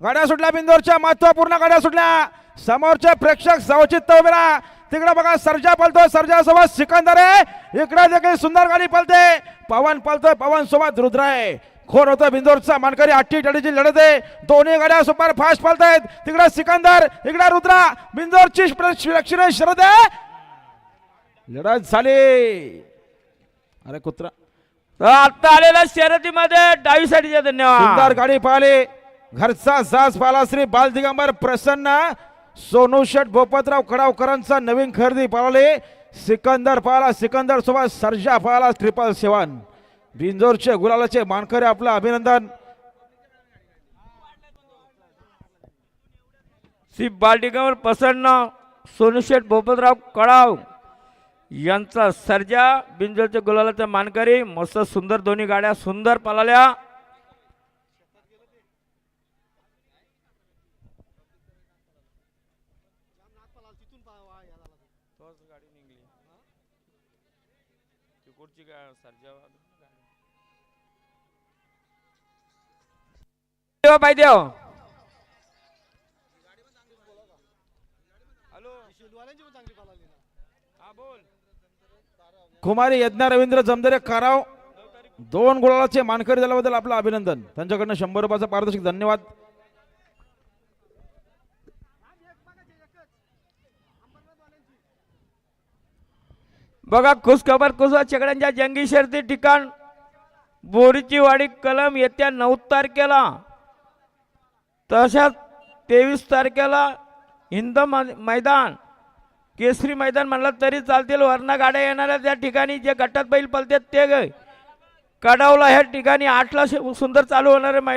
गाड्या सुटल्या बिंदोरच्या महत्त्वपूर्ण गाड्या सुटल्या. समोरचे प्रेक्षक सावचित्त उभे राहा. तिकडे बघा सर्जा पलतोय सर्जा सोबत सिकंदर आहे. इकडे देखील सुंदर गाडी पलते. पवन पलतोय पवन सोबत रुद्र आहे. खोर होतं बिंदोरचा मानकरी अठ्ठी टडीची लढत आहे. दोन्ही गाड्या सुपर फास्ट पलतायत. तिकडे सिकंदर इकडे रुद्रा. बिंदोरची शरद आहे. लढत झाली. अरे कुत्रा. तर आता आलेल्या शर्यतीमध्ये डावी सुंदर धन्यवाद गाडी पाहिली. घरचा सास पाला श्री बाल दिगंबर प्रसन्न सोनू शेठ भोपतराव कडावकरांचा नवीन खरेदी पाळले. सिकंदर पाला सिकंदर सोबत सर्जा पाला ट्रिपल सेवन बिंजोरचे गुलालाचे मानकरी आपलं अभिनंदन. श्री बालडिगावर प्रसन्न सोनुशेठ भोपतराव कळाव यांचा सर्जा बिंजोरच्या गुलालाचा मानकरी मस्त सुंदर दोन्ही गाड्या सुंदर पळाल्या. पाहिजे कुमारी यज्ञा रवींद्र जमदरे काराव. दोन गुलालाचे मानकरी झाल्याबद्दल आपलं अभिनंदन. त्यांच्याकडनं शंभर रुपयाचा पारितोषिक धन्यवाद. बघा खुशखबर कुसवा चकड्यांच्या जंगी शर्ती ठिकाण. बोरीची वाडी कलम येत्या नऊ तारखेला. तशाच तेवीस तारखेला हिंद मै- मैदान. केसरी मैदान म्हणलं तरी चालतील. वरना गाड्या येणाऱ्या त्या ठिकाणी जे गटात बैल पलतात ते कडावला ह्या ठिकाणी आठला सुंदर चालू होणारे मैदान.